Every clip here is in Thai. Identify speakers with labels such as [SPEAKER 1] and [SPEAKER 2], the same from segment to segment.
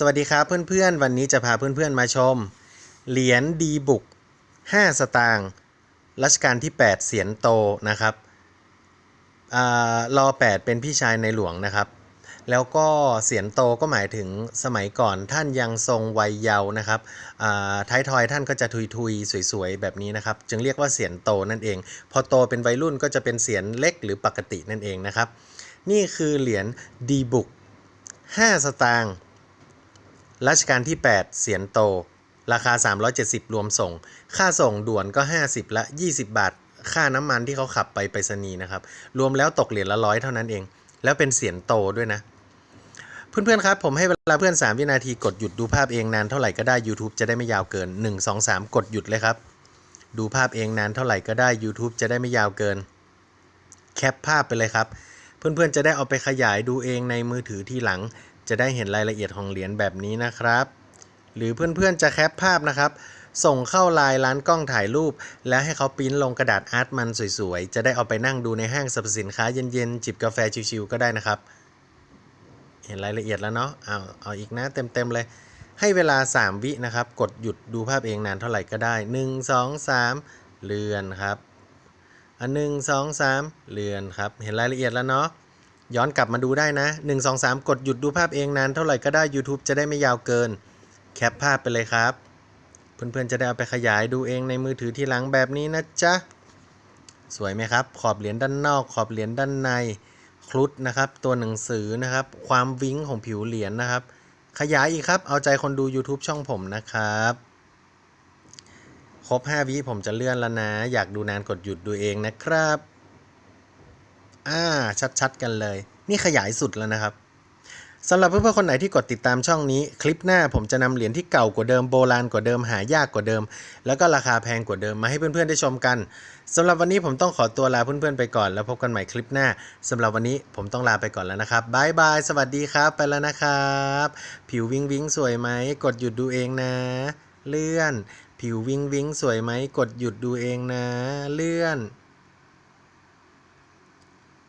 [SPEAKER 1] สวัสดีครับเพื่อนๆ วันนี้จะพาเพื่อนๆมาชม เหรียญดีบุก 5 สตางค์รัชกาลที่ 8 เสียนโตนะครับอารอ 8 เป็นพี่ชายในหลวงนะครับ แล้วก็เสียนโตก็หมายถึงสมัยก่อนท่านยังทรงวัยเยาว์นะครับอ่าท้ายทอยท่านก็จะทุยๆ สวยๆ แบบนี้นะครับ จึงเรียกว่าเสียนโตนั่นเอง พอโตเป็นวัยรุ่นก็จะเป็นเสียนเล็กหรือปกตินั่นเองนะครับ นี่คือเหรียญดีบุก 5 สตางค์ รัชกาลที่ 8 เสียนโต ราคา 370 รวมส่ง ค่าส่งด่วนก็ 50 ละ 20 บาท ค่าน้ำมันที่เขาขับไปไปรษณีย์นะครับ รวมแล้วตกเหรียญละร้อยเท่านั้นเอง แล้วเป็นเสียนโตด้วยนะ เพื่อนๆครับ ผมให้เวลาเพื่อน 3 วินาทีกดหยุดดูภาพเองนานเท่าไหร่ก็ได้ YouTube จะได้ไม่ยาวเกิน 1 2 3 กดหยุดเลยครับ ดูภาพเองนานเท่าไหร่ก็ได้ YouTube จะได้ไม่ยาวเกิน แคปภาพไปเลยครับเพื่อนๆ จะได้เอาไปขยายดูเองในมือถือทีหลัง จะได้เห็นรายละเอียดของเหรียญแบบนี้นะครับ หรือเพื่อนๆจะแคปภาพนะครับ ส่งเข้าไลน์ร้านกล้องถ่ายรูป แล้วให้เขาปิ้นลงกระดาษอาร์ตมันสวยๆ จะได้เอาไปนั่งดูในห้างสรรพสินค้าเย็นๆ จิบกาแฟชิวๆก็ได้นะครับ เห็นรายละเอียดแล้วเนาะเอาเอาอีกนะเต็มๆเลย ให้เวลา 3 วินะครับ กดหยุดดูภาพเองนานเท่าไหร่ก็ได้ 1 2 3 เลือนครับอันหนึ่งสองสามเลือนครับ เห็นรายละเอียดแล้วเนาะ ย้อนกลับมาดูได้นะ 1 2 3 กดหยุดดูภาพเองนานเท่าไหร่ก็ได้ YouTube จะได้ไม่ยาวเกิน แคปภาพไปเลยครับ เพื่อนๆจะได้เอาไปขยายดูเองในมือถือที่หลังแบบนี้นะจ๊ะ สวยไหมครับ ขอบเหรียญด้านนอก ขอบเหรียญด้านในครุฑนะครับ ตัวหนังสือนะครับ ความวิ้งของผิวเหรียญนะครับ ขยายอีกครับ เอาใจคนดู YouTube ช่องผมนะครับ ครบ 5 วิผมจะเลื่อนแล้วนะ อยากดูนานกดหยุดดูเองนะครับ อ่า ชัดๆ กันเลย นี่ขยายสุดแล้วนะครับสำหรับเพื่อนๆคนไหนที่กดติดตามช่องนี้ คลิปหน้าผมจะนำเหรียญที่เก่ากว่าเดิมโบราณกว่าเดิมหายากกว่าเดิม แล้วก็ราคาแพงกว่าเดิมมาให้เพื่อนๆได้ชมกันสำหรับวันนี้ผมต้องขอตัวลาเพื่อนๆไปก่อน แล้วพบกันใหม่คลิปหน้าสำหรับวันนี้ผมต้องลาไปก่อนแล้วนะครับบายบายสวัสดีครับไปแล้วนะครับ ผิววิงวิงสวยไหมกดหยุดดูเองนะ เลื่อน ผิววิงวิงสวยไหมกดหยุดดูเองนะ เลื่อน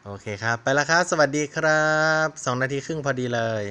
[SPEAKER 1] โอเคครับ ไปแล้วครับ สวัสดีครับ 2 นาทีครึ่งพอดีเลย